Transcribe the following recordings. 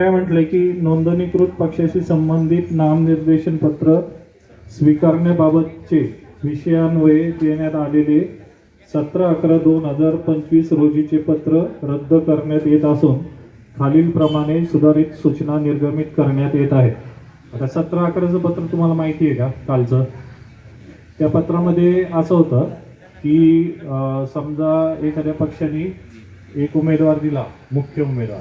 काय म्हटलंय की नोंदणीकृत पक्षाशी संबंधित नामनिर्देशन पत्र स्वीकारण्याबाबतचे विषयान्वये देण्यात आलेले सतरा अकरा दोन हजार पंचवीस रोजीचे पत्र रद्द करण्यात येत असून खालीलप्रमाणे सुधारित सूचना निर्गमित करण्यात येत आहेत. आता सतरा अकराचं पत्र तुम्हाला माहिती आहे का कालचं? त्या पत्रामध्ये असं होतं की समजा एखाद्या पक्षाने एक उमेदवार दिला मुख्य उमेदवार.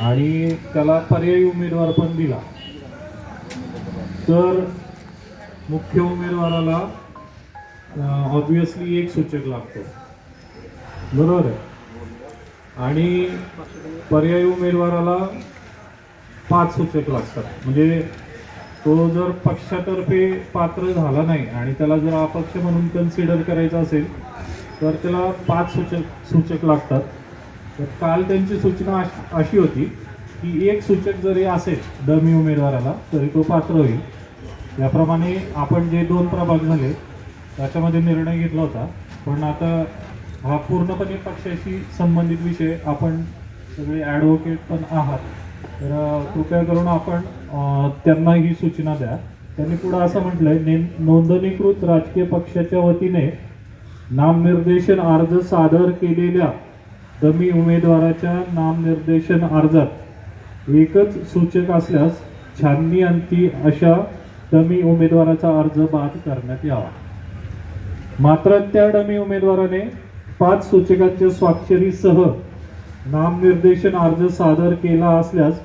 आणि त्याला पर्यायी उमेदवार पण दिला. तर मुख्य उमेदवाराला ऑब्विसली एक सूचक लागतो. बरोबर आहे? आणि पर्यायी उमेदवाराला पाच सूचक लागतात. म्हणजे तो जर पक्षातर्फे पात्र झाला नाही आणि त्याला जर अपक्ष म्हणून कन्सिडर करायचं असेल तर त्याला पाच सूचक सूचक लागतात. तर काल त्यांची सूचना अश- अशी होती की एक सूचक जरी असेल डमी उमेदवाराला तरी तो पात्र होईल. याप्रमाणे आपण जे दोन प्रभाग झाले त्याच्यामध्ये निर्णय घेतला होता. पण आता हा पूर्णपणे पक्षाशी संबंधित विषय आपण सगळे ॲडव्होकेट पण आहात. तर कृपया करून आपण त्यांना ही सूचना द्या. त्यांनी पुढं असं म्हटलंय ने नोंदणीकृत राजकीय पक्षाच्या वतीने नामनिर्देशन अर्ज सादर केलेल्या डमी उमेदवाराच्या नामनिर्देशन अर्जात एकच सूचक असल्यास छाननी अंती अशा डमी उमेदवाराचा अर्ज बाद करण्यात यावा. मात्र त्या डमी उमेदवाराने पाच सूचकांच्या स्वाक्षरीसह नामनिर्देशन अर्ज सादर केला असल्यास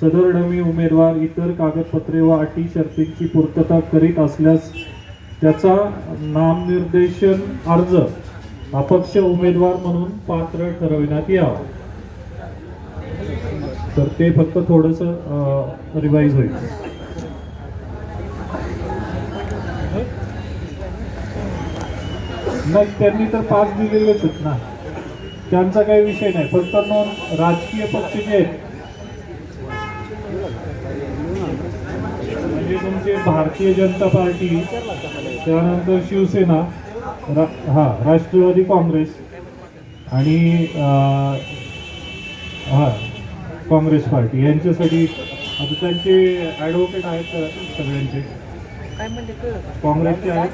सदर डमी उमेदवार इतर कागदपत्रे व अटी शर्तींची पूर्तता करीत असल्यास त्याचा नामनिर्देशन अर्ज अपक्ष उमेदवार म्हणून पात्र ठरविण्यात यावं. तर ते फक्त थोडस रिवाईज होईल. नाही त्यांनी तर पाच दिलेलेच आहेत ना. त्यांचा काही विषय नाही. फक्त नोंद राजकीय पक्ष जे आहेत. म्हणजे तुमचे भारतीय जनता पार्टी त्यानंतर शिवसेना रा हा राष्ट्रवादी काँग्रेस आणि हा काँग्रेस पार्टी यांच्यासाठी आता त्यांचे ॲडव्होकेट आहेत सगळ्यांचे? काँग्रेसचे आहेत.